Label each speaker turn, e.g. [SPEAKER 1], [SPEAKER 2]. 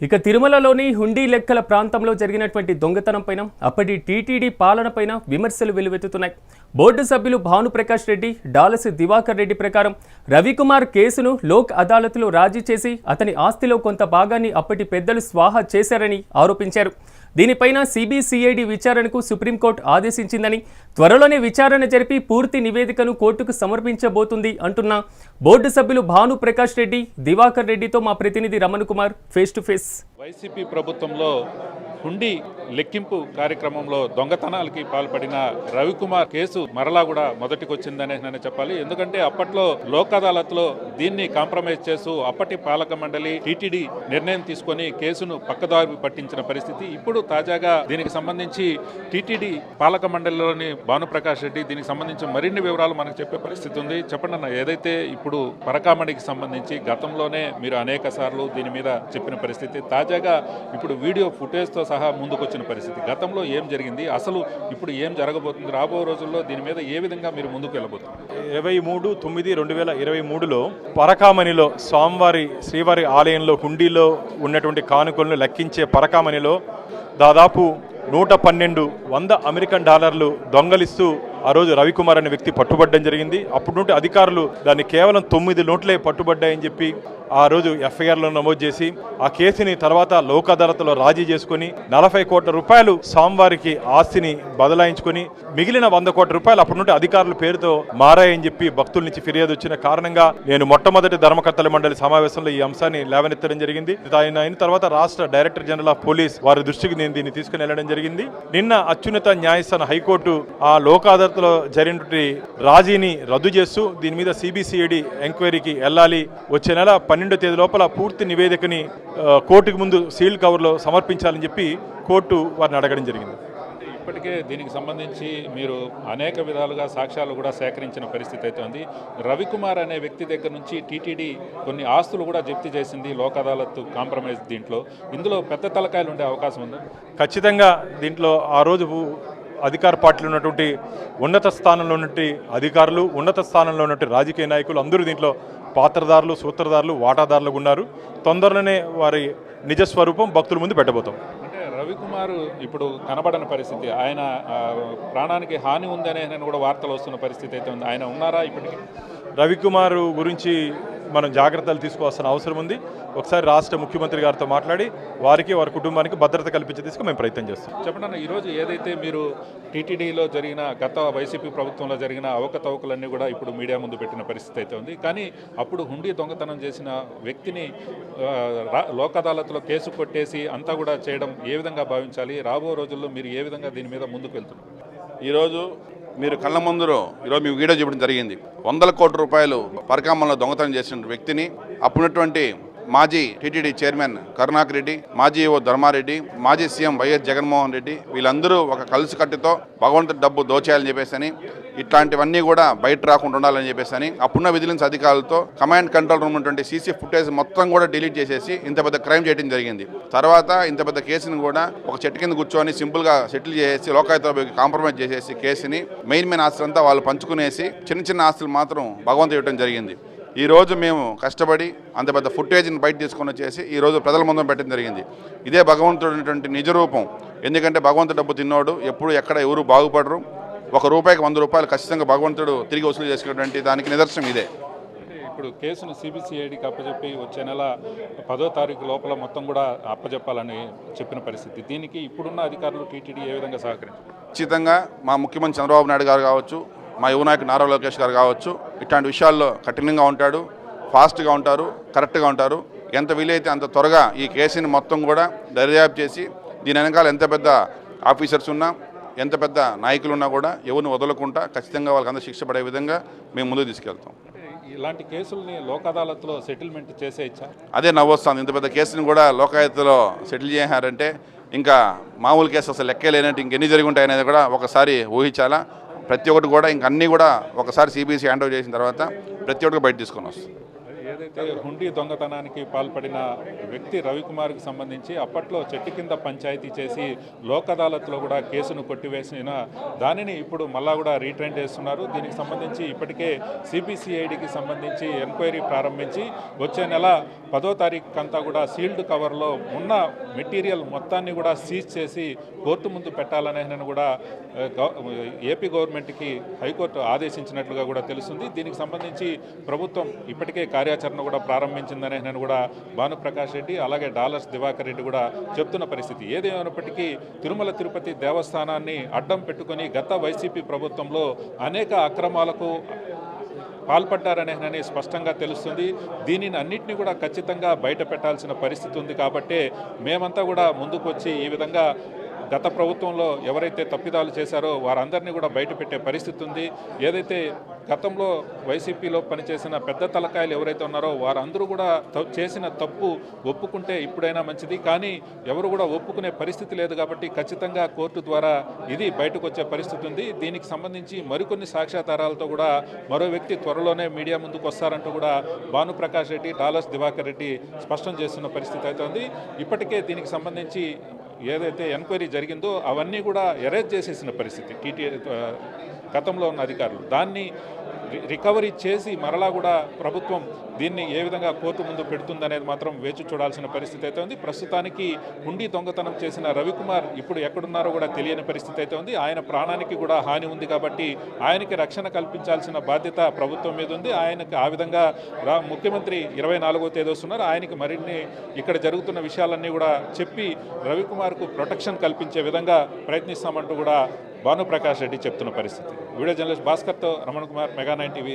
[SPEAKER 1] ఇక తిరుమలలోని హుండీ లెక్కల ప్రాంతంలో జరిగినటువంటి దొంగతనం పైన అప్పటి టీటీడీ పాలనపైన విమర్శలు వెలువెత్తుతున్నాయి బోర్డు సభ్యులు భానుప్రకాష్ రెడ్డి డాలసి దివాకర్ రెడ్డి ప్రకారం రవికుమార్ కేసును లోక్ అదాలత్లో రాజీ చేసి అతని ఆస్తిలో కొంత భాగాన్ని అప్పటి పెద్దలు స్వాహా చేశారని ఆరోపించారు. దీనిపైన సిబిసిఐడి విచారణకు సుప్రీంకోర్టు ఆదేశించిందని త్వరలోనే విచారణ జరిపి పూర్తి నివేదికను కోర్టుకు సమర్పించబోతుంది అంటున్న బోర్డు సభ్యులు భాను ప్రకాష్ రెడ్డి దివాకర్ రెడ్డితో మా ప్రతినిధి Raman Kumar face to face.
[SPEAKER 2] YCP ప్రభుత్వంలో హుండీ లెక్కింపు కార్యక్రమంలో దొంగతనాలకి పాల్పడిన రవికుమార్ కేసు మరలా కూడా మొదటికొచ్చిందనే నేను చెప్పాలి. ఎందుకంటే అప్పట్లో లోక్ అదాలత్లో దీన్ని కాంప్రమైజ్ చేస్తూ అప్పటి పాలక మండలి టీటీడీ నిర్ణయం తీసుకొని కేసును పక్కదారి పట్టించిన పరిస్థితి ఇప్పుడు తాజాగా దీనికి సంబంధించి టీటీడీ పాలక మండలిలోని భానుప్రకాష్ రెడ్డి దీనికి సంబంధించి మరిన్ని వివరాలు మనకు చెప్పే పరిస్థితి ఉంది. చెప్పండి అన్న ఏదైతే ఇప్పుడు పరకామణికి సంబంధించి గతంలోనే మీరు అనేక సార్లు దీని మీద చెప్పిన పరిస్థితి తాజాగా ఇప్పుడు వీడియో ఫుటేజ్తో సహా ముందుకొచ్చిన పరిస్థితి. గతంలో ఏం జరిగింది? అసలు ఇప్పుడు ఏం జరగబోతుంది? రాబో రోజుల్లో దీని మీద ఏ విధంగా మీరు ముందుకు వెళ్ళబోతున్నారు
[SPEAKER 3] ఇరవై మూడు తొమ్మిది రెండు వేల ఇరవై మూడులో పరకామణిలో స్వామివారి శ్రీవారి ఆలయంలో హుండీలో ఉన్నటువంటి కానుకలను లెక్కించే పరకామణిలో దాదాపు నూట పన్నెండు వంద అమెరికన్ డాలర్లు దొంగలిస్తూ ఆ రోజు రవికుమార్ అనే వ్యక్తి పట్టుబడ్డం జరిగింది. అప్పటి నుండి అధికారులు దాన్ని కేవలం తొమ్మిది నోట్లే పట్టుబడ్డాయని చెప్పి ఆ రోజు ఎఫ్ఐఆర్లో నమోదు చేసి ఆ కేసుని తర్వాత లోక్ అదాలత్లో రాజీ చేసుకుని నలభై కోట్ల రూపాయలు స్వామివారికి ఆస్తిని బదలాయించుకొని మిగిలిన వంద కోట్ల రూపాయలు అప్పటి నుండి అధికారుల పేరుతో మారాయని చెప్పి భక్తుల నుంచి ఫిర్యాదు వచ్చిన కారణంగా నేను మొట్టమొదటి ధర్మకర్తల మండలి సమావేశంలో ఈ అంశాన్ని లేవనెత్తడం జరిగింది. ఆయన అయిన తర్వాత రాష్ట్ర డైరెక్టర్ జనరల్ ఆఫ్ పోలీస్ వారి దృష్టికి నేను దీన్ని తీసుకుని వెళ్ళడం జరిగింది. నిన్న అత్యున్నత న్యాయస్థాన హైకోర్టు ఆ లోక్ అదాలత్లో జరిగినటువంటి రాజీని రద్దు చేస్తూ దీని మీద సిబిసిఐడి ఎంక్వైరీకి వెళ్ళాలి. వచ్చే నెల పన్నెండో తేదీ లోపల పూర్తి నివేదికని కోర్టుకు ముందు సీల్ కవర్లో సమర్పించాలని చెప్పి కోర్టు వారిని అడగడం జరిగింది.
[SPEAKER 2] ఇప్పటికే దీనికి సంబంధించి మీరు అనేక విధాలుగా సాక్ష్యాలు కూడా సేకరించిన పరిస్థితి అయితే ఉంది. రవికుమార్ అనే వ్యక్తి దగ్గర నుంచి టీటీడీ కొన్ని ఆస్తులు కూడా జప్తు చేసింది లోక్ అదాలత్ కాంప్రమైజ్ దీంట్లో. ఇందులో పెద్ద తలకాయలు ఉండే అవకాశం ఉంది?
[SPEAKER 3] ఖచ్చితంగా దీంట్లో ఆ రోజు అధికార పార్టీలో ఉన్నటువంటి ఉన్నత స్థానంలో ఉన్నటువంటి అధికారులు ఉన్నత స్థానంలో ఉన్నటువంటి రాజకీయ నాయకులు అందరూ దీంట్లో పాత్రదారులు సూత్రధారులు వాటాదారులు ఉన్నారు. తొందరలోనే వారి నిజ స్వరూపం భక్తుల ముందు పెట్టబోతాం.
[SPEAKER 2] అంటే రవికుమార్ ఇప్పుడు కనబడని పరిస్థితి. ఆయన ప్రాణానికి హాని ఉందనే కూడా వార్తలు వస్తున్న పరిస్థితి అయితే ఉంది. ఆయన ఉన్నారా ఇప్పటికీ?
[SPEAKER 3] రవికుమార్ గురించి మనం జాగ్రత్తలు తీసుకోవాల్సిన అవసరం ఉంది. ఒకసారి రాష్ట్ర ముఖ్యమంత్రి గారితో మాట్లాడి వారికి వారి కుటుంబానికి భద్రత కల్పించే దిశగా మేము ప్రయత్నం చేస్తాం.
[SPEAKER 2] చెప్పండి అన్న ఈరోజు ఏదైతే మీరు టీటీడీలో జరిగిన గత వైసీపీ ప్రభుత్వంలో జరిగిన అవకతవకలన్నీ కూడా ఇప్పుడు మీడియా ముందు పెట్టిన పరిస్థితి అయితే ఉంది. కానీ అప్పుడు హుండీ దొంగతనం చేసిన వ్యక్తిని లోక్ అదాలత్లో కేసు కొట్టేసి అంతా కూడా చేయడం ఏ విధంగా భావించాలి? రాబో రోజుల్లో మీరు ఏ విధంగా దీని మీద ముందుకు వెళ్తున్నారు?
[SPEAKER 4] ఈరోజు మీరు కళ్ళ ముందులో ఈరోజు మీ వీడియో చూపడం జరిగింది. వందల కోట్ల రూపాయలు పరకామంలో దొంగతనం చేసిన వ్యక్తిని అప్పుడున్నటువంటి మాజీ టీటీడీ చైర్మన్ కరుణాకర్ రెడ్డి మాజీ ఓ ధర్మారెడ్డి మాజీ సీఎం వైఎస్ జగన్మోహన్ రెడ్డి వీళ్ళందరూ ఒక కలుసుకట్టుతో భగవంతుడి డబ్బు దోచేయాలని చెప్పేసి ఇట్లాంటివన్నీ కూడా బయట రాకుండా ఉండాలని చెప్పేసి అప్పుడున్న విజిలెన్స్ అధికారులతో కమాండ్ కంట్రోల్ రూమ్ ఉన్నటువంటి సీసీ ఫుటేజ్ మొత్తం కూడా డిలీట్ చేసేసి ఇంత పెద్ద క్రైమ్ చేయడం జరిగింది. తర్వాత ఇంత పెద్ద కేసుని కూడా ఒక చెట్టు కింద కూర్చొని సింపుల్గా సెటిల్ చేసేసి లోకాయుత కాంప్రమైజ్ చేసేసి కేసుని మెయిన్ మెయిన్ ఆస్తులంతా వాళ్ళు పంచుకునేసి చిన్న చిన్న ఆస్తులు మాత్రం భగవంతు ఇవ్వడం జరిగింది. ఈ రోజు మేము కష్టపడి అంత పెద్ద ఫుటేజ్ని బయట తీసుకొని వచ్చేసి ఈ రోజు ప్రజల ముందు పెట్టడం జరిగింది. ఇదే భగవంతుడు నిజ రూపం ఎందుకంటే భగవంతుడు డబ్బు తిన్నోడు ఎప్పుడు ఎక్కడ ఎవరు బాగుపడరు. ఒక రూపాయికి వంద రూపాయలు ఖచ్చితంగా భగవంతుడు తిరిగి వసూలు చేసుకునేటువంటి దానికి నిదర్శనం ఇదే.
[SPEAKER 2] ఇప్పుడు కేసును సిబిసిఐడికి అప్పచెప్పి వచ్చే నెల పదో తారీఖు లోపల మొత్తం కూడా అప్పచెప్పాలని చెప్పిన పరిస్థితి. దీనికి ఇప్పుడున్న అధికారులు టీటీడీ ఏ విధంగా సహకరించారు?
[SPEAKER 4] ఖచ్చితంగా మా ముఖ్యమంత్రి చంద్రబాబు నాయుడు గారు కావచ్చు మా యువ నాయకుడు నారా లోకేష్ గారు కావచ్చు ఇట్లాంటి విషయాల్లో కఠినంగా ఉంటాడు ఫాస్ట్గా ఉంటారు కరెక్ట్గా ఉంటారు. ఎంత వీలైతే అంత త్వరగా ఈ కేసుని మొత్తం కూడా దర్యాప్తు చేసి దీని వెనకాల ఎంత పెద్ద ఆఫీసర్స్ ఉన్నా ఎంత పెద్ద నాయకులు ఉన్నా కూడా ఎవరిని వదలకుండా ఖచ్చితంగా వాళ్ళకి అందరూ శిక్ష పడే విధంగా మేము ముందుకు తీసుకెళ్తాం.
[SPEAKER 2] ఇలాంటి కేసుల్ని లోక్ అదాలత్లో సెటిల్మెంట్ చేసేయచ్చా
[SPEAKER 4] అదే నవ్వొస్తుంది. ఇంత పెద్ద కేసుని కూడా లోకాయుతలో సెటిల్ చేశారంటే ఇంకా మామూలు కేసు అసలు లెక్కే లేనట్టు ఇంకెన్ని జరిగి ఉంటాయి అనేది కూడా ఒకసారి ఊహించాలా? ప్రతి ఒక్కటి కూడా ఇంక అన్నీ కూడా ఒకసారి సిబిసి హ్యాండ్ ఓవర్ చేసిన తర్వాత ప్రతి ఒక్కటి బయట తీసుకొని
[SPEAKER 2] ఏదైతే హుండీ దొంగతనానికి పాల్పడిన వ్యక్తి రవికుమార్కి సంబంధించి అప్పట్లో చెట్టు కింద పంచాయతీ చేసి లోక్ అదాలత్లో కూడా కేసును కొట్టివేసిన దానిని ఇప్పుడు మళ్ళా కూడా రీట్రైన్ చేస్తున్నారు. దీనికి సంబంధించి ఇప్పటికే సిబిసిఐడికి సంబంధించి ఎంక్వైరీ ప్రారంభించి వచ్చే నెల పదో తారీఖు అంతా కూడా సీల్డ్ కవర్లో ఉన్న మెటీరియల్ మొత్తాన్ని కూడా సీజ్ చేసి కోర్టు ముందు పెట్టాలనే కూడా గవ- ఏపీ గవర్నమెంట్కి హైకోర్టు ఆదేశించినట్లుగా కూడా తెలుస్తుంది. దీనికి సంబంధించి ప్రభుత్వం ఇప్పటికే కార్యాచరణ కూడా ప్రారంభించిందనే నేను కూడా భానుప్రకాష్ రెడ్డి అలాగే డాలర్స్ దివాకర్ రెడ్డి కూడా చెప్తున్న పరిస్థితి. ఏదేమైనప్పటికీ తిరుమల తిరుపతి దేవస్థానాన్ని అడ్డం పెట్టుకొని గత వైసీపీ ప్రభుత్వంలో అనేక అక్రమాలకు పాల్పడ్డారనే స్పష్టంగా తెలుస్తుంది. దీనిని అన్నింటినీ కూడా ఖచ్చితంగా బయట పెట్టాల్సిన పరిస్థితి ఉంది కాబట్టే మేమంతా కూడా ముందుకు వచ్చి ఈ విధంగా గత ప్రభుత్వంలో ఎవరైతే తప్పిదాలు చేశారో వారందరినీ కూడా బయట పెట్టే పరిస్థితి ఉంది. ఏదైతే గతంలో వైసీపీలో పనిచేసిన పెద్ద తలకాయలు ఎవరైతే ఉన్నారో వారందరూ కూడా చేసిన తప్పు ఒప్పుకుంటే ఇప్పుడైనా మంచిది. కానీ ఎవరు కూడా ఒప్పుకునే పరిస్థితి లేదు కాబట్టి ఖచ్చితంగా కోర్టు ద్వారా ఇది బయటకు వచ్చే పరిస్థితి ఉంది. దీనికి సంబంధించి మరికొన్ని సాక్ష్యాధారాలతో కూడా మరో వ్యక్తి త్వరలోనే మీడియా ముందుకు వస్తారంటూ కూడా భానుప్రకాష్ రెడ్డి డాలర్స్ దివాకర్ రెడ్డి స్పష్టం చేస్తున్న పరిస్థితి అయితే ఉంది. ఇప్పటికే దీనికి సంబంధించి ఏదైతే ఎంక్వైరీ జరిగిందో అవన్నీ కూడా ఎరేజ్ చేసేసిన పరిస్థితి టీటీ గతంలో ఉన్న అధికారులు. దాన్ని రికవరీ చేసి మరలా కూడా ప్రభుత్వం దీన్ని ఏ విధంగా కోర్టు ముందు పెడుతుందనేది మాత్రం వేచి చూడాల్సిన పరిస్థితి అయితే ఉంది. ప్రస్తుతానికి ఉండి దొంగతనం చేసిన రవికుమార్ ఇప్పుడు ఎక్కడున్నారో కూడా తెలియని పరిస్థితి అయితే ఉంది. ఆయన ప్రాణానికి కూడా హాని ఉంది కాబట్టి ఆయనకి రక్షణ కల్పించాల్సిన బాధ్యత ప్రభుత్వం మీద ఉంది. ఆయనకి ఆ విధంగా రా ముఖ్యమంత్రి ఇరవై నాలుగో తేదీ వస్తున్నారు. ఆయనకి మరిన్ని ఇక్కడ జరుగుతున్న విషయాలన్నీ కూడా చెప్పి రవికుమార్కు ప్రొటెక్షన్ కల్పించే విధంగా ప్రయత్నిస్తామంటూ కూడా భానుప్రకాష్ రెడ్డి చెప్తున్న పరిస్థితి. Video journalist భాస్కర్తో Ramana Kumar mega nine TV